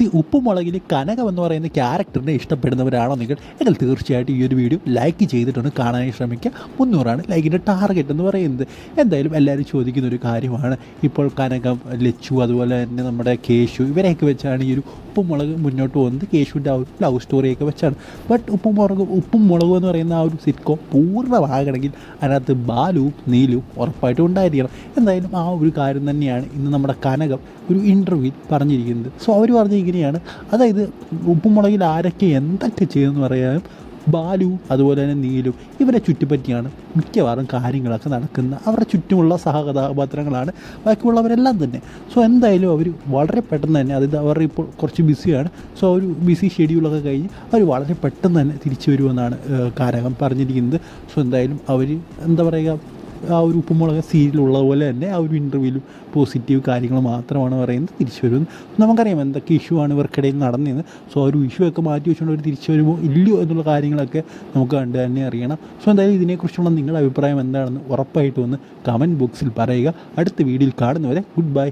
C ഉപ്പുമുളകിൽ കനകം എന്ന് പറയുന്ന ക്യാരക്ടറിനെ ഇഷ്ടപ്പെടുന്നവരാണോ നിങ്ങൾ? എങ്കിൽ തീർച്ചയായിട്ടും ഈ ഒരു വീഡിയോ ലൈക്ക് ചെയ്തിട്ടൊന്ന് കാണാൻ ശ്രമിക്കുക. മുന്നൂറാണ് ലൈക്കിന്റെ ടാർഗറ്റ് എന്ന് പറയുന്നത്. എന്തായാലും എല്ലാവരും ചോദിക്കുന്ന ഒരു കാര്യമാണ്. ഇപ്പോൾ കനകം ലച്ചു അതുപോലെ തന്നെ നമ്മുടെ കേശു ഇവരെയൊക്കെ വെച്ചാണ് ഈ ഒരു ഉപ്പുമുളക് മുന്നോട്ട് പോകുന്നത്. കേശുവിന്റെ ആ ഒരു ലവ് സ്റ്റോറിയൊക്കെ വെച്ചാണ്. ബട്ട് ഉപ്പുമുളക് ഉപ്പും മുളകും എന്ന് പറയുന്ന ആ ഒരു സിറ്റ്കോം പൂർണമാകണമെങ്കിൽ അതിനകത്ത് ബാലുവും നീലുവും ഉറപ്പായിട്ടും ഉണ്ടായിരിക്കണം. എന്തായാലും ആ ഒരു കാര്യം തന്നെയാണ് ഇന്ന് നമ്മുടെ കനകം ഒരു ഇന്റർവ്യൂ പറഞ്ഞിരിക്കുന്നത്. സോ അവർ പറഞ്ഞ ഇങ്ങനെയാണ്. അതായത് ഉപ്പുമുളകിൽ ആരൊക്കെ എന്തൊക്കെ ചെയ്യുമെന്ന് പറയാനും ബാലു അതുപോലെ തന്നെ നീലും ഇവരെ ചുറ്റിപ്പറ്റിയാണ് മിക്കവാറും കാര്യങ്ങളൊക്കെ നടക്കുന്ന അവരുടെ ചുറ്റുമുള്ള സഹകഥാപാത്രങ്ങളാണ്. ബാക്കിയുള്ളവരെല്ലാം തന്നെ. സോ എന്തായാലും അവർ വളരെ പെട്ടെന്ന് തന്നെ അതായത് അവർ ഇപ്പോൾ കുറച്ച് ബിസിയാണ്. സോ ഒരു ബിസി ഷെഡ്യൂളൊക്കെ കഴിഞ്ഞ് അവർ വളരെ പെട്ടെന്ന് തന്നെ തിരിച്ചു വരുമെന്നാണ് കാരകം പറഞ്ഞിരിക്കുന്നത്. സോ എന്തായാലും അവർ എന്താ പറയുക ആ ഒരു ഉപ്പുമുളക് സീരിയലുള്ള പോലെ തന്നെ ആ ഒരു ഇന്റർവ്യൂവിലും പോസിറ്റീവ് കാര്യങ്ങൾ മാത്രമാണ് പറയുന്നത്. തിരിച്ചു വരും നമുക്കറിയാം എന്തൊക്കെ ഇഷ്യൂ ആണ് ഇവർക്കിടയിൽ നടന്നത് സോ ആ ഒരു ഇഷ്യൂ ഒക്കെ മാറ്റി വെച്ചുകൊണ്ട് അവർ തിരിച്ചു വരുമോ? ഇല്ലയോ എന്നുള്ള കാര്യങ്ങളൊക്കെ നമുക്ക് കണ്ട് തന്നെ അറിയണം. സോ എന്തായാലും ഇതിനെക്കുറിച്ചുള്ള നിങ്ങളുടെ അഭിപ്രായം എന്താണെന്ന് ഉറപ്പായിട്ടും ഒന്ന് കമന്റ് ബോക്സിൽ പറയുക. അടുത്ത വീഡിയോയിൽ കാണുന്നവരെ ഗുഡ് ബൈ